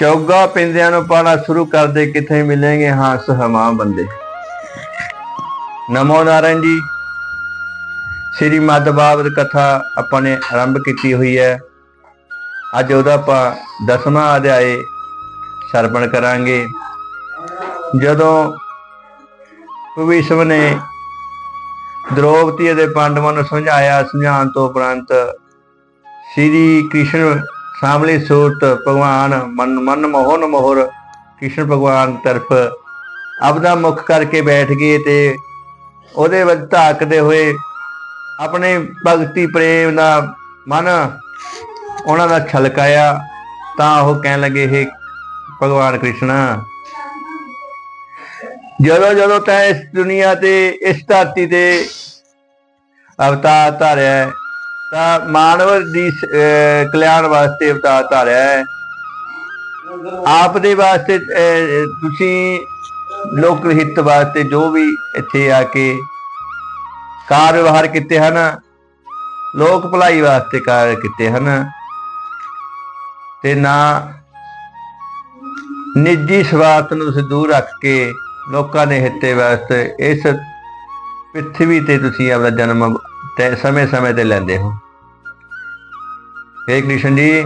ਚੌਗਾ ਪਿੰਦਿਆਂ ਨੂੰ ਪਾਣਾ ਸ਼ੁਰੂ ਕਰਦੇ ਕਿੱਥੇ ਮਿਲेंगे ਹਾਂਸ ਹਮਾ ਬੰਦੇ। ਨਮੋ ਨਾਰਾਇਣ ਜੀ। ਸ੍ਰੀ ਮਦ ਬਾਬਤ ਕਥਾ ਆਪਾਂ ਨੇ ਆਰੰਭ ਕੀਤੀ ਹੋਈ ਹੈ। ਅੱਜ ਉਹਦਾ ਆਪਾਂ ਦਸਵਾਂ ਅਧਿਆਏ ਸਰਪਣ ਕਰਾਂਗੇ। ਜਦੋਂ ਭਵਿਸ਼ਵ ਨੇ ਦ੍ਰੋਪਦੀ ਦੇ ਪਾਂਡਵਾਂ ਨੂੰ ਸਮਝਾਇਆ, ਸਮਝਾਉਣ ਤੋਂ ਉਪਰੰਤ ਸ੍ਰੀ ਕ੍ਰਿਸ਼ਨ ਸਾਹਮਣੇ ਸੂਰਤ ਭਗਵਾਨ ਮਨ ਮਨ ਮੋਹਨ ਮੋਹਰ, ਕ੍ਰਿਸ਼ਨ ਭਗਵਾਨ ਤਰਫ। ਆਪਦਾ ਮੁਖ ਕਰਕੇ ਬੈਠ ਗਏ ਤੇ ਉਹਦੇ ਵੱਲ ਧਾਕਦੇ ਹੋਏ ਆਪਣੇ ਭਗਤੀ ਪ੍ਰੇਮ ਦਾ ਮਨ ਉਹਨਾਂ ਦਾ ਛਲਕਾਇਆ, ਤਾਂ ਉਹ ਕਹਿਣ ਲੱਗੇ, ਹੈ ਭਗਵਾਨ ਕ੍ਰਿਸ਼ਨ, ਜਦੋਂ ਜਦੋਂ ਤੈਂ ਇਸ ਦੁਨੀਆ ਤੇ, ਇਸ ਧਰਤੀ ਤੇ ਅਵਤਾਰ ਧਾਰਿਆ ਤਾਂ ਮਾਨਵ ਦੀ ਕਲਿਆਣ ਵਾਸਤੇ ਅਵਤਾਰ ਧਾਰਿਆ ਹੈ। ਆਪ ਦੇ ਵਾਸਤੇ ਅਹ, ਤੁਸੀਂ ਲੋਕ ਹਿੱਤ ਵਾਸਤੇ ਜੋ ਵੀ ਇੱਥੇ ਆ ਕੇ ਕਾਰ ਵਿਵਹਾਰ ਕੀਤੇ ਹਨ ਲੋਕ ਭਲਾਈ ਵਾਸਤੇ ਕਾਰ ਕੀਤੇ ਹਨ ਤੇ ਨਾ ਨਿੱਜੀ ਸਵਾਰਥ ਨੂੰ ਤੁਸੀਂ ਦੂਰ ਰੱਖ ਕੇ ਲੋਕਾਂ ਦੇ ਹਿੱਤੇ ਵਾਸਤੇ ਇਸ ਪ੍ਰithvi ਤੇ ਤੁਸੀਂ ਆਪਣਾ ਜਨਮ ਤੇ ਸਮੇਂ-ਸਮੇਂ ਤੇ ਲੈਂਦੇ ਹੋ। ਹੇ ਕ੍ਰਿਸ਼ਨ ਜੀ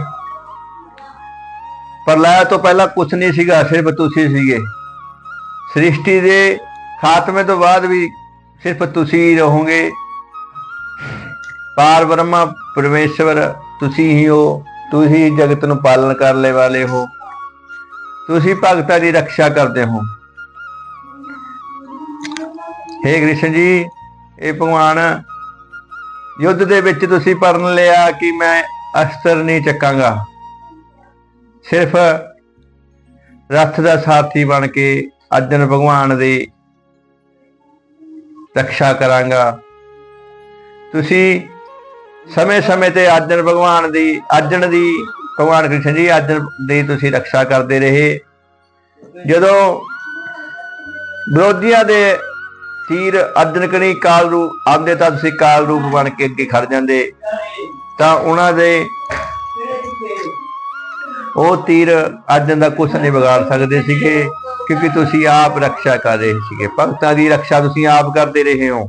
ਪ੍ਰਲਯ ਤੋਂ ਪਹਿਲਾਂ ਕੁਝ ਨਹੀਂ ਸੀਗਾ, ਸਿਰਫ ਤੁਸੀਂ ਸੀਗੇ। ਸ੍ਰਿਸ਼ਟੀ ਦੇ ਖਾਤਮੇ ਤੋਂ ਬਾਅਦ ਵੀ ਸਿਰਫ ਤੁਸੀਂ ਹੀ ਰਹੋਗੇ। ਪਾਰ ਬ੍ਰਹਮਾ, ਪਰਮੇਸ਼ਵਰ, ਤੁਸੀਂ ਹੀ ਹੋ, ਤੁਸੀਂ ਜਗਤ ਨੂੰ ਪਾਲਣ ਕਰਨ ਵਾਲੇ ਹੋ। ਤੁਸੀਂ ਭਗਤਾਂ ਦੀ ਰੱਖਿਆ ਕਰਦੇ ਹੋ। हे ਕ੍ਰਿਸ਼ਨ ਜੀ, ਇਹ ਭਗਵਾਨ ਯੁੱਧ ਦੇ ਵਿੱਚ ਤੁਸੀਂ ਪਰਨ ਲਿਆ ਕਿ ਮੈਂ ਅਸਤਰ ਨਹੀਂ ਚੱਕਾਂਗਾ। ਸਿਰਫ ਰੱਥ ਦਾ ਸਾਥੀ ਬਣ ਕੇ ਅਰਜਨ ਭਗਵਾਨ ਦੀ ਰੱਖਿਆ ਕਰਾਂਗਾ। ਤੁਸੀਂ ਸਮੇਂ-ਸਮੇਂ ਤੇ ਅਰਜਨ ਭਗਵਾਨ ਦੀ ਅਰਜਨ ਦੀ ਭਗਵਾਨ ਕ੍ਰਿਸ਼ਨ ਜੀ ਅਰਜਨ ਦੀ ਤੁਸੀਂ ਰੱਖਿਆ ਕਰਦੇ ਰਹੇ। ਜਦੋਂ ਵਿਰੋਧੀਆਂ ਦੇ ਤੀਰ ਅਰਜਨ ਕਣੀ ਕਾਲ ਰੂਪ ਆਉਂਦੇ ਤਾਂ ਤੁਸੀਂ ਕਾਲ ਰੂਪ ਬਣ ਕੇ ਅੱਗੇ ਖੜ ਜਾਂਦੇ। ਤਾਂ ਉਹਨਾਂ ਦੇ ਉਹ ਤੀਰ ਅੱਜ ਦਾ ਕੁਝ ਨਹੀਂ ਵਿਗਾੜ ਸਕਦੇ ਸੀਗੇ ਕਿਉਂਕਿ ਤੁਸੀਂ ਆਪ ਰੱਖਿਆ ਕਰ ਰਹੇ ਸੀਗੇ। ਭਗਤਾਂ ਦੀ ਰੱਖਿਆ ਤੁਸੀਂ ਆਪ ਕਰਦੇ ਰਹੇ ਹੋ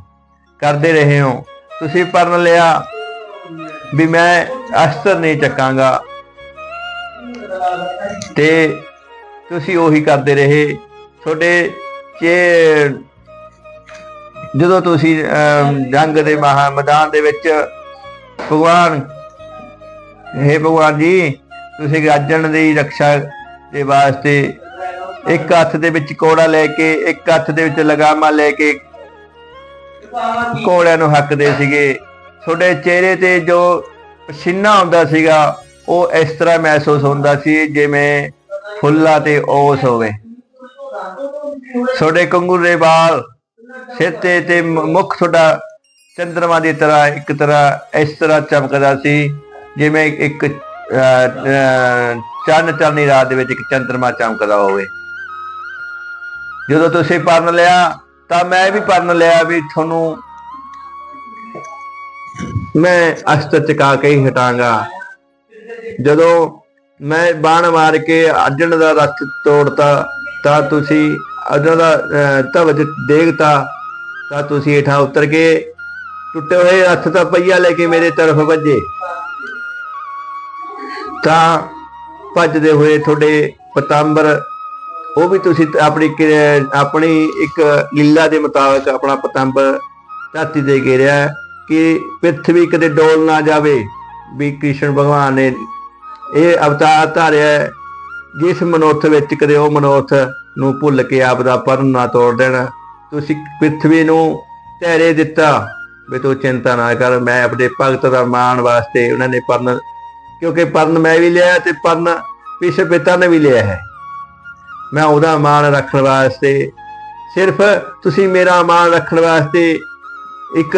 ਕਰਦੇ ਰਹੇ ਹੋ। ਤੁਸੀਂ ਪਰਨ ਲਿਆ ਵੀ ਮੈਂ ਅਸਤਰ ਨਹੀਂ ਚੱਕਾਂਗਾ। ਤੇ ਤੁਸੀਂ ਉਹੀ ਕਰਦੇ ਰਹੇ। ਤੁਹਾਡੇ ਚੇ ਜਦੋਂ ਤੁਸੀਂ ਅਮ, ਜੰਗ ਦੇ ਮਹਾ ਮੈਦਾਨ ਦੇ ਵਿੱਚ ਭਗਵਾਨ हे ਭਗਵਾਨ ਜੀ, ਤੁਸੀਂ ਗਾਜਣ ਦੀ ਰੱਖਿਆ ਦੇ ਵਾਸਤੇ ਇੱਕ ਹੱਥ ਦੇ ਵਿੱਚ ਕੋੜਾ ਲੈ ਕੇ, ਇੱਕ ਹੱਥ ਦੇ ਵਿੱਚ ਲਗਾਮਾ ਲੈ ਕੇ ਕੋੜਿਆਂ ਨੂੰ ਹੱਕਦੇ ਸੀਗੇ। ਤੁਹਾਡੇ ਚਿਹਰੇ ਤੇ ਜੋ ਪਸੀਨਾ ਆਉਂਦਾ ਸੀਗਾ, ਉਹ ਇਸ ਤਰ੍ਹਾਂ ਮਹਿਸੂਸ ਹੁੰਦਾ ਸੀ ਜਿਵੇਂ ਫੁੱਲਾਂ ਤੇ ਓਸ ਹੋਵੇ। ਤੁਹਾਡੇ ਕੰਗੂਰ ਦੇ ਵਾਲ, ਸਿਰ ਤੇ ਤੇ ਮੁਖ ਤੁਹਾਡਾ ਚੰਦਰਮਾ ਦੀ ਤਰ੍ਹਾਂ ਇੱਕ ਤਰ੍ਹਾਂ ਇਸ ਤਰ੍ਹਾਂ ਚਮਕਦਾ ਸੀ ਜਿਵੇਂ ਇੱਕ ਅਹ, ਅਹ, ਚੰਨ ਚਾਨੀ ਰਾਤ ਦੇ ਵਿੱਚ ਇੱਕ ਚੰਦਰਮਾ ਚਮਕਦਾ ਹੋਵੇ। ਜਦੋਂ ਤੁਸੀਂ ਪਰਨ ਲਿਆ ਤਾਂ ਮੈਂ ਵੀ ਪਰਨ ਲਿਆ ਵੀ ਤੁਹਾਨੂੰ ਮੈਂ ਅਸਤ ਚਕਾ ਕੇ ਹੀ ਹਟਾਂਗਾ। ਜਦੋਂ ਮੈਂ ਬਾਣ ਮਾਰ ਕੇ ਅਜਣ ਦਾ ਰੱਥ ਤੋੜਤਾ ਤਾਂ ਤੁਸੀਂ ਅਰਜਨ ਦਾ ਅਹ, ਧਵਜ ਦੇਖਤਾ ਤਾਂ ਤੁਸੀਂ ਹੇਠਾਂ ਉਤਰ ਕੇ ਟੁੱਟੇ ਹੋਏ ਹੱਥ ਦਾ ਪਈਆ ਲੈ ਕੇ ਮੇਰੇ ਤਰਫ ਵੱਜੇ। ਤਾਂ ਭੱਜਦੇ ਹੋਏ ਤੁਹਾਡੇ ਪਤੰਬਰ, ਉਹ ਵੀ ਤੁਸੀਂ ਆਪਣੀ ਕਿ- ਆਪਣੀ ਇੱਕ ਲੀਲਾ ਦੇ ਮੁਤਾਬਕ ਆਪਣਾ ਪਤੰਬਰ ਧਰਤੀ ਤੇ ਘੇਰਿਆ ਕਿ ਪ੍ਰithvi ਕਦੇ ਡੋਲ ਨਾ ਜਾਵੇ। ਵੀ ਕ੍ਰਿਸ਼ਨ ਭਗਵਾਨ ਨੇ ਇਹ ਅਵਤਾਰ ਧਾਰਿਆ ਜਿਸ ਮਨੋਰਥ ਵਿੱਚ ਕਦੇ ਉਹ ਮਨੋਰਥ ਨੂੰ ਭੁੱਲ ਕੇ ਆਪ ਦਾ ਪਰਨ ਨਾ ਤੋੜ ਦੇਣਾ। ਤੁਸੀਂ ਪ੍ਰithvi ਨੂੰ ਧੈਰੇ ਦਿੱਤਾ। ਵੀ ਤੂੰ ਚਿੰਤਾ ਨਾ ਕਰ, ਮੈਂ ਆਪਣੇ ਭਗਤ ਦਾ ਮਾਣ ਵਾਸਤੇ ਉਹਨਾਂ ਨੇ ਪਰਨ, ਕਿਉਂਕਿ ਪਰਨ ਮੈਂ ਵੀ ਲਿਆ ਤੇ ਪਰਨ ਪਿਛੇ ਪਿਤਾ ਨੇ ਵੀ ਲਿਆ ਹੈ। ਮੈਂ ਉਹਦਾ ਮਾਣ ਰੱਖਣ ਵਾਸਤੇ, ਸਿਰਫ ਤੁਸੀਂ ਮੇਰਾ ਮਾਣ ਰੱਖਣ ਵਾਸਤੇ ਇੱਕ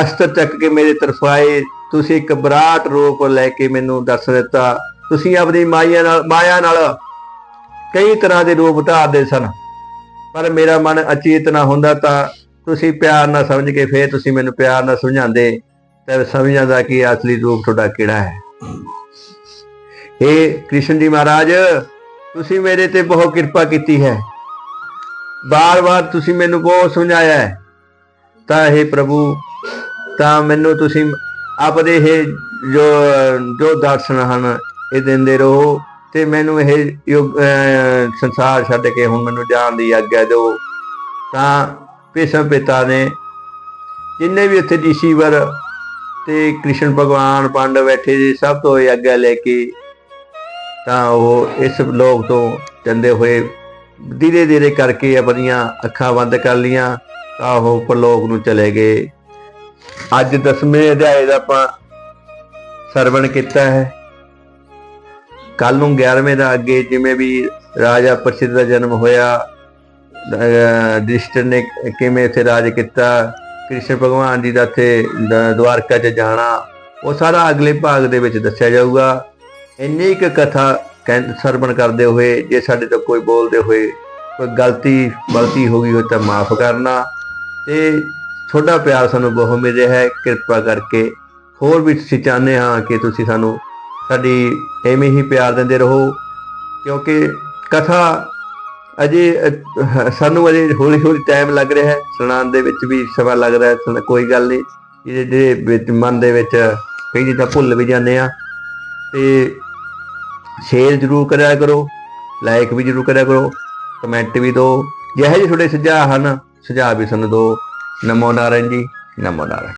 ਅਸਤਰ ਚੱਕ ਕੇ ਮੇਰੇ ਤਰਫ ਆਏ, ਤੁਸੀਂ ਇੱਕ ਬਰਾਟ ਰੂਪ ਲੈ ਕੇ ਮੈਨੂੰ ਦੱਸ ਦਿੱਤਾ। ਤੁਸੀਂ ਆਪਣੀ ਮਾਇਆ ਨਾਲ ਮਾਇਆ ਨਾਲ ਕਈ ਤਰ੍ਹਾਂ ਦੇ ਰੂਪ ਧਾਰਦੇ ਸਨ, ਪਰ ਮੇਰਾ ਮਨ ਅਚੇਤ ਨਾ ਹੁੰਦਾ ਤਾਂ ਤੁਸੀਂ ਪਿਆਰ ਨਾਲ ਸਮਝ ਕੇ ਫੇਰ ਤੁਸੀਂ ਮੈਨੂੰ ਪਿਆਰ ਨਾਲ ਸਮਝਾਉਂਦੇ, ਤਾਂ ਸਮਝ ਜਾਂਦਾ ਕਿ ਅਸਲੀ ਰੂਪ ਤੁਹਾਡਾ ਕਿਹੜਾ ਹੈ? हे ਕ੍ਰਿਸ਼ਨ ਜੀ ਮਹਾਰਾਜ, ਤੁਸੀਂ ਮੇਰੇ ਤੇ ਬਹੁਤ ਕਿਰਪਾ ਕੀਤੀ ਹੈ। ਬਾਰ-ਬਾਰ ਤੁਸੀਂ ਮੈਨੂੰ ਬਹੁਤ ਸਮਝਾਇਆ ਹੈ। ਤਾਂ ਇਹ ਪ੍ਰਭੂ, ਤਾਂ ਮੈਨੂੰ ਤੁਸੀਂ ਆਪਦੇ ਇਹ ਜੋ ਜੋ ਦਰਸ਼ਨ ਹਨ, ਇਹ ਦਿੰਦੇ ਰਹੋ ਤੇ ਮੈਨੂੰ ਇਹ ਯੁੱਗ ਸੰਸਾਰ ਛੱਡ ਕੇ ਹੁਣ ਮੈਨੂੰ ਜਾਣ ਦੀ ਆਗਿਆ ਦਿਓ। ਤਾਂ ਭੀਸ਼ਮ ਪਿਤਾ ਨੇ, ਜਿੰਨੇ ਵੀ ਉੱਥੇ ਈਸ਼ਵਰ ਤੇ ਕ੍ਰਿਸ਼ਨ ਭਗਵਾਨ ਪਾਂਡਵ ਬੈਠੇ ਸੀ, ਸਭ ਤੋਂ ਇਹ ਆਗਿਆ ਲੈ ਕੇ ਤਾਂ ਉਹ ਇਸ ਲੋਕ ਤੋਂ ਚੰਦੇ ਹੋਏ ਧੀਰੇ ਧੀਰੇ ਕਰਕੇ ਆਪਣੀਆਂ ਅੱਖਾਂ ਬੰਦ ਕਰ ਲੀਆਂ ਤਾਂ ਉਹ ਪਰਲੋਕ ਨੂੰ ਚਲੇ ਗਏ। ਅੱਜ ਦਸਵੇਂ ਅਧਿਆਏ ਦਾ ਆਪਾਂ ਸਰਵਣ ਕੀਤਾ ਹੈ। ਕੱਲ ਨੂੰ 11ਵੇਂ ਦਾ ਅੱਗੇ ਜਿਵੇਂ ਵੀ ਰਾਜਾ ਪ੍ਰਸਿੱਧ ਦਾ ਜਨਮ ਹੋਇਆ ਦ੍ਰਿਸ਼ਟ ਨੇ ਕਿਵੇਂ ਇੱਥੇ ਰਾਜ ਕੀਤਾ? ਕ੍ਰਿਸ਼ਨ ਭਗਵਾਨ ਜੀ ਦਾ ਇੱਥੇ ਦ- ਦਵਾਰਕਾ 'ਚ ਜਾਣਾ। ਉਹ ਸਾਰਾ ਅਗਲੇ ਭਾਗ ਦੇ ਵਿੱਚ ਦੱਸਿਆ ਜਾਊਗਾ। ਇੰਨੀ ਇੱਕ ਕਥਾ ਕਹਿੰ- ਸਰਵਣ ਕਰਦੇ ਹੋਏ, ਜੇ ਸਾਡੇ ਤੋਂ ਕੋਈ ਬੋਲਦੇ ਹੋਏ ਕੋਈ ਗਲਤੀ ਗਲਤੀ ਹੋ ਗਈ ਹੋਵੇ ਤਾਂ ਮਾਫ ਕਰਨਾ। ਤੇ ਤੁਹਾਡਾ ਪਿਆਰ ਸਾਨੂੰ ਬਹੁਤ ਮਿਲ ਰਿਹਾ ਹੈ। ਕਿਰਪਾ ਕਰਕੇ ਹੋਰ ਵੀ ਅਸੀਂ ਚਾਹੁੰਦੇ ਹਾਂ ਕਿ ਤੁਸੀਂ ਸਾਨੂੰ ਸਾਡੀ ਐਵੇਂ ਹੀ ਪਿਆਰ ਦਿੰਦੇ ਰਹੋ। ਕਿਉਂਕਿ ਕਥਾ ਅਜੇ ਸਾਨੂੰ ਅਜੇ ਹੌਲੀ ਹੌਲੀ ਟਾਈਮ ਲੱਗ ਰਿਹਾ ਹੈ। ਸੁਣਾਉਣ ਦੇ ਵਿੱਚ ਵੀ ਸਮਾਂ ਲੱਗ ਰਿਹਾ ਹੈ ਕੋਈ ਗੱਲ ਨਹੀਂ। ਇਹਦੇ ਵਿੱਚ, ਮਨ ਦੇ ਵਿੱਚ ਕਈ ਚੀਜ਼ਾਂ ਭੁੱਲ ਵੀ ਜਾਂਦੇ ਆ ਤੇ ਸ਼ੇਅਰ ਜ਼ਰੂਰ ਕਰਿਆ ਕਰੋ ਲਾਈਕ ਵੀ ਜ਼ਰੂਰ ਕਰਿਆ ਕਰੋ ਕਮੈਂਟ ਵੀ ਦਿਓ। ਜਿਹੇ ਜਿਹੇ ਤੁਹਾਡੇ ਸੁਝਾਅ ਹਨ, ਸੁਝਾਅ ਵੀ ਸਾਨੂੰ ਦਿਓ। ਨਮੋ ਨਾਰਾਇਣ ਜੀ, ਨਮੋ ਨਾਰਾਇਣ।